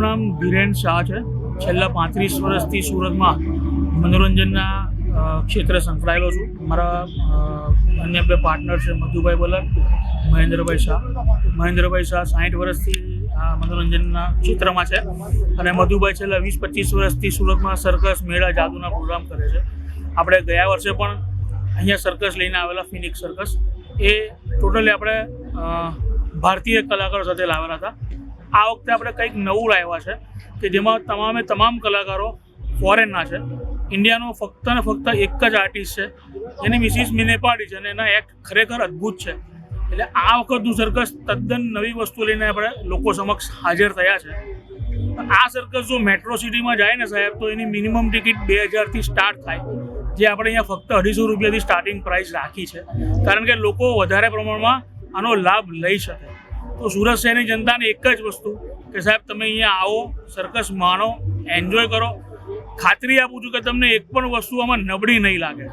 મારું નામ ધીરેન શાહ છે. છેલ્લા પાંત્રીસ વર્ષથી સુરતમાં મનોરંજનના ક્ષેત્રે સંકળાયેલો છું. મારા અન્ય બે પાર્ટનર છે, મધુભાઈ બલક મહેન્દ્રભાઈ શાહ. મહેન્દ્રભાઈ શાહ સાઠ વર્ષથી આ મનોરંજનના ક્ષેત્રમાં છે અને મધુભાઈ છેલ્લા વીસ પચીસ વર્ષથી સુરતમાં સર્કસ મેળા જાદુના પ્રોગ્રામ કરે છે. આપણે ગયા વર્ષે પણ અહીંયા સર્કસ લઈને આવેલા ફિનિક્સ સર્કસ એ ટોટલી આપણે ભારતીય કલાકારો સાથે લાવેલા હતા. આ વખતે આપણે કંઈક નવું લાવ્યા છે કે જેમાં તમામે તમામ કલાકારો ફોરેનના છે. ઇન્ડિયાનો ફક્ત ને ફક્ત એક જ આર્ટિસ્ટ છે. જેની મિસિસ મિનેપાડી છે અને એના એક્ટ ખરેખર અદ્ભુત છે. એટલે આ વખતનું સર્કસ તદ્દન નવી વસ્તુ લઈને આપણે લોકો સમક્ષ હાજર થયા છે. આ સર્કસ જો મેટ્રો સિટીમાં જાય ને સાહેબ, તો એની મિનિમમ ટિકિટ બે હજારથી સ્ટાર્ટ થાય. જે આપણે અહીંયા ફક્ત અઢીસો રૂપિયાથી સ્ટાર્ટિંગ પ્રાઇસ રાખી છે. કારણ કે લોકો વધારે પ્રમાણમાં આનો લાભ લઈ શકે. તો સુરત શહેરની જનતાને એક જ વસ્તુ કે સાહેબ, તમે અહીંયા આવો સર્કસ માણો એન્જોય કરો. ખાતરી આપું છું કે તમને એક પણ વસ્તુ આમાં નબળી નહીં લાગે.